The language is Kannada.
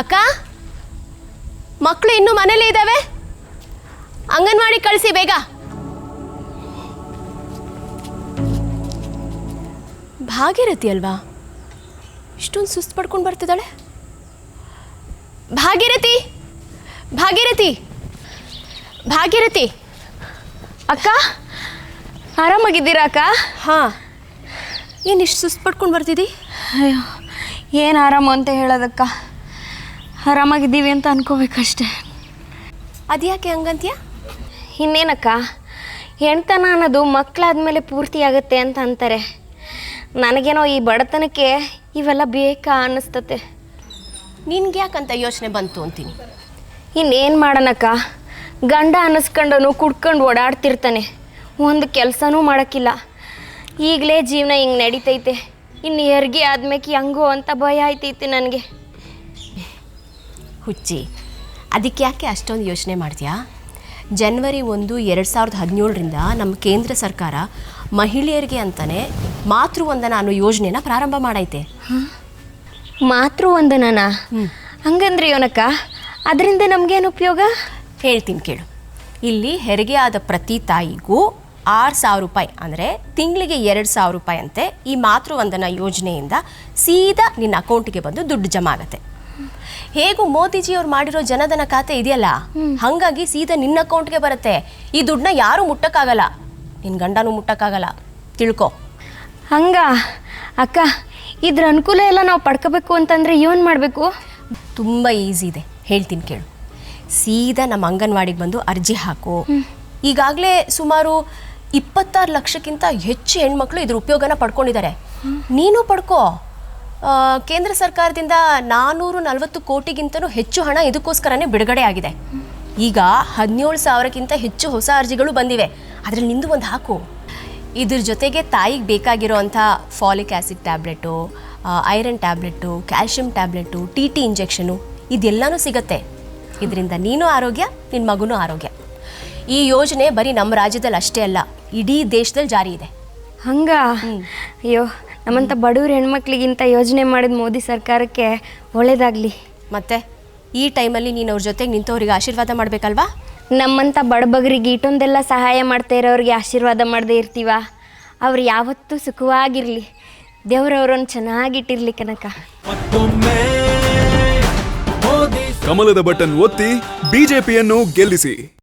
ಅಕ್ಕ? ಮಕ್ಕಳು ಇನ್ನೂ ಮನೇಲಿ ಇದ್ದಾವೆ? ಅಂಗನವಾಡಿ ಕಳಿಸಿ ಬೇಗ. ಭಾಗ್ಯರತಿ ಅಲ್ವಾ? ಇಷ್ಟೊಂದು ಸುಸ್ತು ಪಡ್ಕೊಂಡು ಬರ್ತಿದ್ದಾಳೆ? ಭಾಗ್ಯರತಿ ಭಾಗ್ಯರತಿ ಭಾಗ್ಯರತಿ ಅಕ್ಕ? ಆರಾಮಾಗಿದ್ದೀರಾ ಅಕ್ಕ? ಹಾಂ. ಏನು ಇಷ್ಟು ಸುಸ್ತು ಪಡ್ಕೊಂಡು ಬರ್ತಿದ್ದಿ? ಅಯ್ಯೋ ಏನು ಆರಾಮು ಅಂತ ಹೇಳೋದಕ್ಕ. ಆರಾಮಾಗಿದ್ದೀವಿ ಅಂತ ಅನ್ಕೋಬೇಕಷ್ಟೆ. ಅದ್ಯಾಕೆ ಹಂಗಂತೀಯ? ಇನ್ನೇನಕ್ಕ ಹೆಣ್ತನ ಅನ್ನೋದು ಮಕ್ಕಳಾದ್ಮೇಲೆ ಪೂರ್ತಿ ಆಗುತ್ತೆ ಅಂತ ಅಂತಾರೆ. ನನಗೇನೋ ಈ ಬಡತನಕ್ಕೆ ಇವೆಲ್ಲ ಬೇಕಾ ಅನ್ನಿಸ್ತತೆ. ನಿನ್ಗೆ ಯಾಕಂತ ಯೋಚನೆ ಬಂತು ಅಂತೀನಿ. ಇನ್ನೇನು ಮಾಡೋಣಕ್ಕ ಗಂಡ ಅನ್ನಿಸ್ಕೊಂಡನು ಕುಡ್ಕೊಂಡು ಓಡಾಡ್ತಿರ್ತಾನೆ. ಒಂದು ಕೆಲಸನೂ ಮಾಡೋಕ್ಕಿಲ್ಲ. ಈಗಲೇ ಜೀವನ ಹಿಂಗೆ ನಡೀತೈತೆ. ಇನ್ನು ಹೆರಿಗೆ ಆದ್ಮೇಲೆ ಹೆಂಗೋ ಅಂತ ಭಯ ಆಯ್ತೈತೆ ನನಗೆ. ಹುಚ್ಚಿ. ಅದಕ್ಕೆ ಯಾಕೆ ಅಷ್ಟೊಂದು ಯೋಚನೆ ಮಾಡ್ತೀಯಾ? ಜನ್ವರಿ ಒಂದು ಎರಡು ಸಾವಿರದ ಹದಿನೇಳರಿಂದ ನಮ್ಮ ಕೇಂದ್ರ ಸರ್ಕಾರ ಮಹಿಳೆಯರಿಗೆ ಅಂತಲೇ ಮಾತೃವಂದನ ಅನ್ನೋ ಯೋಜನೆನ ಪ್ರಾರಂಭ ಮಾಡೈತೆ. ಮಾತೃವಂದನಾ ಹಂಗಂದ್ರೆ ಯೋನಕ್ಕ ಅದರಿಂದ ನಮಗೇನು ಉಪಯೋಗ? ಹೇಳ್ತೀನಿ ಕೇಳು. ಇಲ್ಲಿ ಹೆರಿಗೆ ಆದ ಪ್ರತಿ ತಾಯಿಗೂ ಆರು ಸಾವಿರ ರೂಪಾಯಿ ಅಂದರೆ ತಿಂಗಳಿಗೆ ಎರಡು ಸಾವಿರ ರೂಪಾಯಿ ಅಂತೆ ಈ ಮಾತೃವಂದನ ಯೋಜನೆಯಿಂದ ಸೀದಾ ನಿನ್ನ ಅಕೌಂಟಿಗೆ ಬಂದು ದುಡ್ಡು ಜಮಾ ಆಗತ್ತೆ. ಹೇಗೂ ಮೋದಿಜಿಯವ್ರು ಮಾಡಿರೋ ಜನಧನ ಖಾತೆ ಇದೆಯಲ್ಲ? ಹಂಗಾಗಿ ಸೀದಾ ನಿನ್ನ ಅಕೌಂಟ್ಗೆ ಬರುತ್ತೆ. ಈ ದುಡ್ಡನ್ನ ಯಾರೂ ಮುಟ್ಟಕ್ಕಾಗಲ್ಲ. ನಿನ್ ಗಂಡನೂ ಮುಟ್ಟಕ್ಕಾಗಲ್ಲ. ತಿಳ್ಕೊ. ಹಂಗ? ಅಕ್ಕ ಇದ್ರ ಅನುಕೂಲ ಎಲ್ಲ ನಾವು ಪಡ್ಕೋಬೇಕು ಅಂತಂದ್ರೆ ಏನ್ ಮಾಡಬೇಕು? ತುಂಬ ಈಸಿ ಇದೆ. ಹೇಳ್ತೀನಿ ಕೇಳು. ಸೀದಾ ನಮ್ಮ ಅಂಗನವಾಡಿಗೆ ಬಂದು ಅರ್ಜಿ ಹಾಕು. ಈಗಾಗಲೇ ಸುಮಾರು ಇಪ್ಪತ್ತಾರು ಲಕ್ಷಕ್ಕಿಂತ ಹೆಚ್ಚು ಹೆಣ್ಮಕ್ಳು ಇದ್ರ ಉಪಯೋಗನ ಪಡ್ಕೊಂಡಿದ್ದಾರೆ. ನೀನು ಪಡ್ಕೋ. ಕೇಂದ್ರ ಸರ್ಕಾರದಿಂದ ನಾನ್ನೂರು ನಲವತ್ತು ಕೋಟಿಗಿಂತಲೂ ಹೆಚ್ಚು ಹಣ ಇದಕ್ಕೋಸ್ಕರನೇ ಬಿಡುಗಡೆ ಆಗಿದೆ. ಈಗ ಹದಿನೇಳು ಸಾವಿರಕ್ಕಿಂತ ಹೆಚ್ಚು ಹೊಸ ಅರ್ಜಿಗಳು ಬಂದಿವೆ. ಅದರಲ್ಲಿ ನಿಂದು ಒಂದು ಹಾಕು. ಇದ್ರ ಜೊತೆಗೆ ತಾಯಿಗೆ ಬೇಕಾಗಿರೋಂಥ folic acid tablet iron tablet calcium tablet T T injection ಇದೆಲ್ಲನೂ ಸಿಗತ್ತೆ. ಇದರಿಂದ ನೀನು ಆರೋಗ್ಯ ನಿನ್ನ ಮಗುನೂ ಆರೋಗ್ಯ. ಈ ಯೋಜನೆ ಬರೀ ನಮ್ಮ ರಾಜ್ಯದಲ್ಲಿ ಅಷ್ಟೇ ಅಲ್ಲ ಇಡೀ ದೇಶದಲ್ಲಿ ಜಾರಿ ಇದೆ. ಹಂಗ? ಅಯ್ಯೋ ನಮ್ಮಂಥ ಬಡವ್ರ ಹೆಣ್ಮಕ್ಳಿಗಿಂತ ಯೋಜನೆ ಮಾಡಿದ ಮೋದಿ ಸರ್ಕಾರಕ್ಕೆ ಒಳ್ಳೇದಾಗಲಿ. ಮತ್ತೆ? ಈ ಟೈಮಲ್ಲಿ ನೀನು ಅವ್ರ ಜೊತೆಗೆ ನಿಂತವ್ರಿಗೆ ಆಶೀರ್ವಾದ ಮಾಡಬೇಕಲ್ವಾ? ನಮ್ಮಂಥ ಬಡಬಗರಿಗೆ ಇಟ್ಟೊಂದೆಲ್ಲ ಸಹಾಯ ಮಾಡ್ತಾ ಇರೋರಿಗೆ ಆಶೀರ್ವಾದ ಮಾಡದೇ ಇರ್ತೀವ? ಅವ್ರು ಯಾವತ್ತೂ ಸುಖವಾಗಿರಲಿ. ದೇವ್ರವ್ರನ್ನ ಚೆನ್ನಾಗಿಟ್ಟಿರಲಿ ಕನಕ. ಕಮಲದ ಬಟನ್ ಒತ್ತಿ ಬಿಜೆಪಿಯನ್ನು ಗೆಲ್ಲಿಸಿ.